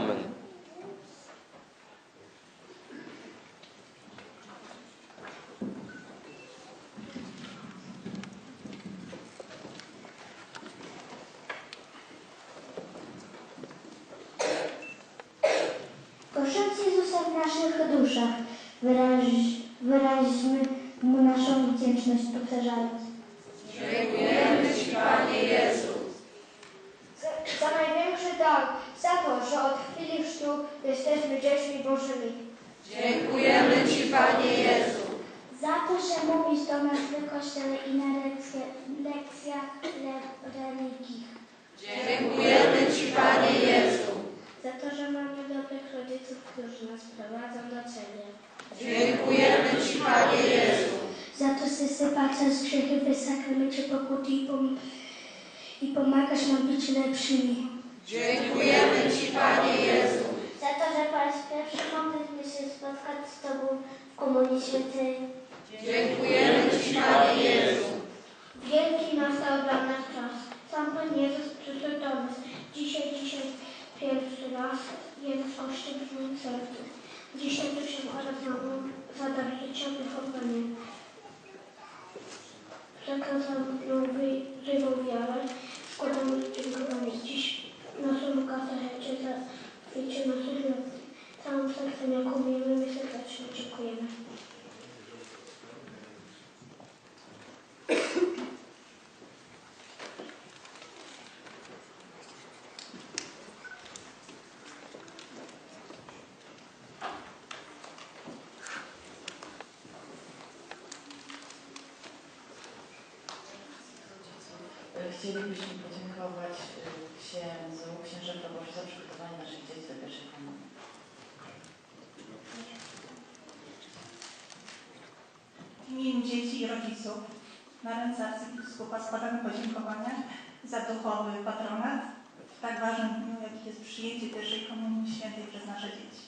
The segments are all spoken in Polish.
Amen. Jezusa w naszych duszach, wyraź, wyraźmy Mu naszą wdzięczność powtarzając. Za, za największy dar, za to, że od chwili chrztu jesteśmy dziećmi Bożymi. Dziękujemy Ci, Panie Jezu. Za to, że mówisz do nas w kościele i na lekcjach le, religii. Dziękujemy Ci, Panie Jezu. Za to, że mamy dobrych rodziców, którzy nas prowadzą do Ciebie. Dziękujemy Ci, Panie Jezu. Za to, że sypacasz grzechy w sakramencie pokuty i, pom i pomagasz nam być lepszymi. Dziękujemy Ci, Panie Jezu. Za to, że po raz pierwszy mogliśmy się spotkać z Tobą w Komunii Świętej. Dziękujemy Ci, Panie Jezu. Wielki nastał dla nas czas. Sam Pan Jezus przyszedł do nas. Dzisiaj, dzisiaj pierwszy raz jest oszczep w moim sercu. Dzisiaj duszę oraz mamą za dar życia wychowanie. Przekazał nam wy- żywą wiarę. Składamy dziękowanie dziś naszemu katechecie za wiecie naszych lekcji. Całym sercem jak umiemy, my serdecznie dziękujemy. Chcielibyśmy podziękować y, księdzu, księże proboszczu za przygotowanie naszych dzieci do pierwszej komunii. W imieniu dzieci i rodziców na ręce arcybiskupa składamy podziękowania za duchowy patronat w tak ważnym dniu, jakim jest przyjęcie pierwszej komunii świętej przez nasze dzieci.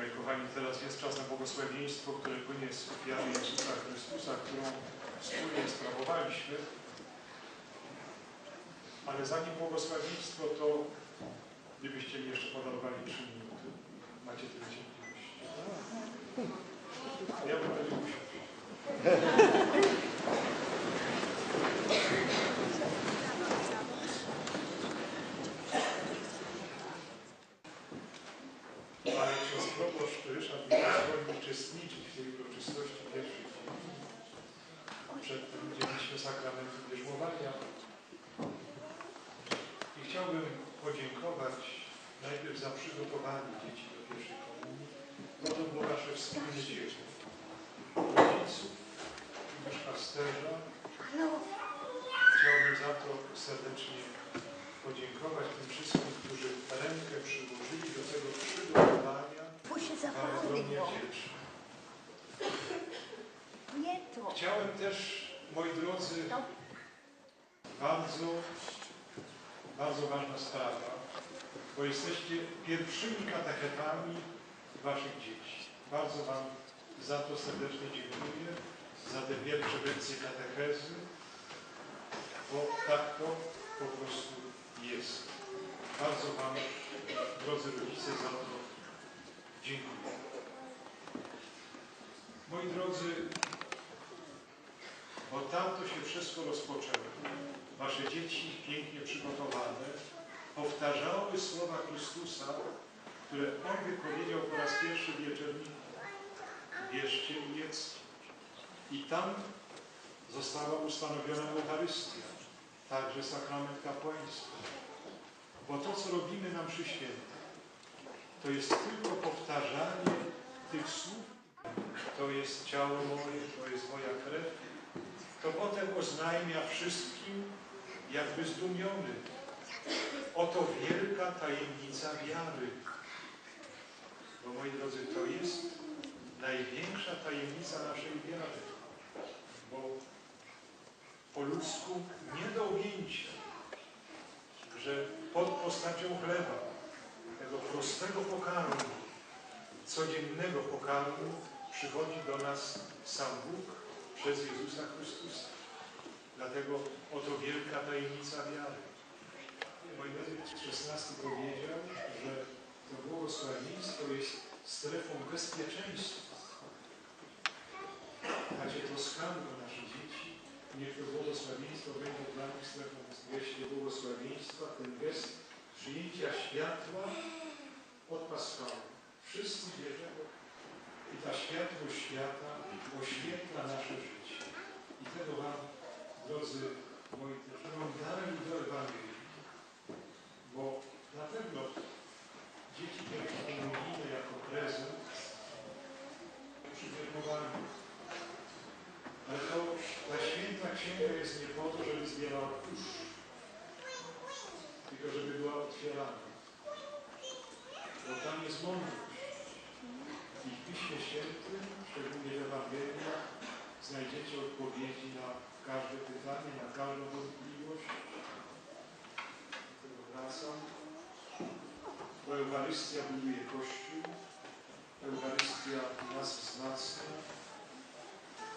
Moi kochani, teraz jest czas na błogosławieństwo, z ofiary Jezusa Chrystusa, którą wspólnie sprawowaliśmy. Ale zanim błogosławieństwo, to gdybyście mi jeszcze podarowali podziękować najpierw za przygotowanie dzieci do pierwszej komunii, to było nasze wspólne dzieło. Rodziców i duszpasterza. Chciałbym za to serdecznie podziękować tym wszystkim, którzy rękę przyłożyli do tego przygotowania. Bardzo ogromnie wdzięczny. Chciałem też, moi drodzy, bardzo, bardzo ważna sprawa, bo jesteście pierwszymi katechetami waszych dzieci. Bardzo wam za to serdecznie dziękuję, za te pierwsze lekcje katechezy, bo tak to po prostu jest. Bardzo wam, drodzy rodzice, za to dziękuję. Moi drodzy, bo tam to się wszystko rozpoczęło. Wasze dzieci, pięknie przygotowane, powtarzały słowa Chrystusa, które On wypowiedział po raz pierwszy w wieczerniku. Bierzcie i jedzcie. I tam została ustanowiona Eucharystia, także sakrament kapłaństwa. Bo to, co robimy na mszy świętej, to jest tylko powtarzanie tych słów. To jest ciało moje, to jest moja krew. To potem oznajmia wszystkim, jakby zdumiony. Oto wielka tajemnica wiary. Bo moi drodzy, to jest największa tajemnica naszej wiary. Bo po ludzku nie do objęcia, że pod postacią chleba, tego prostego pokarmu, codziennego pokarmu, przychodzi do nas sam Bóg przez Jezusa Chrystusa. Dlatego oto wielka tajemnica wiary. Benedykt XVI powiedział, że to błogosławieństwo jest strefą bezpieczeństwa. Macie troskamy o nasze dzieci, niech to błogosławieństwo będzie dla nich strefą geście błogosławieństwa, ten gest przyjęcia światła od paschału. Wszyscy bierzemy i ta światłość świata oświetla nasze życie. I tego Wam, drodzy moi dalej do Ewangelii. Bo na pewno dzieci pierwszokomunijne jako prezent przygotowane. Ale to ta święta księga jest nie po to, żeby zbierała kurz, tylko żeby była otwierana. Bo tam jest mądrość. I w Piśmie Świętym, szczególnie w Ewangeliach, znajdziecie odpowiedzi na każde pytanie, na każdą wątpliwość. Do wracam. Bo Eucharystia buduje Kościół, Eucharystia nas wzmacnia,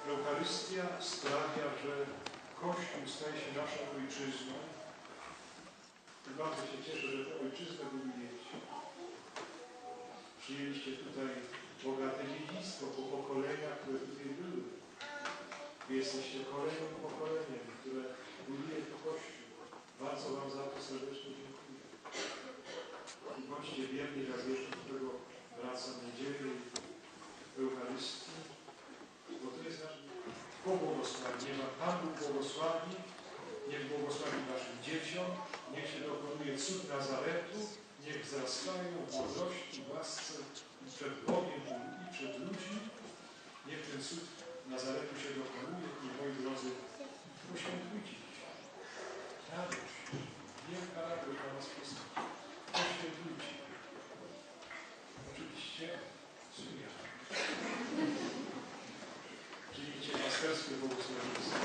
Eucharystia sprawia, że Kościół staje się naszą ojczyzną. I bardzo się cieszę, że tę ojczyznę budujecie. Przyjęliście tutaj bogate dziedzictwo po pokoleniach, które tutaj były. Jesteście kolejnym pokoleniem, które buduje to Kościół. Bardzo Wam za to serdecznie dziękuję. I bądźcie wierni jeszcze do tego wracam niedzieli Eucharystii, bo to jest nasz pobłogosławi. Niech Wam Pan Bóg błogosławi, niech błogosławi Waszym dzieciom, niech się dokonuje cud Nazaretu, niech wzrastają w mądrości, łasce i przed Bogiem i przed ludźmi. Niech ten cud Nazaretu się dokonuje i moi drodzy, poświętujcie się. Radość, wielka radość dla nas wszystkich. Poświętujcie. Oczywiście z umiarem. Przyjmijcie pasterskie błogosławieństwo.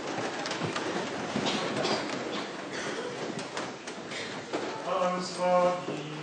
Pan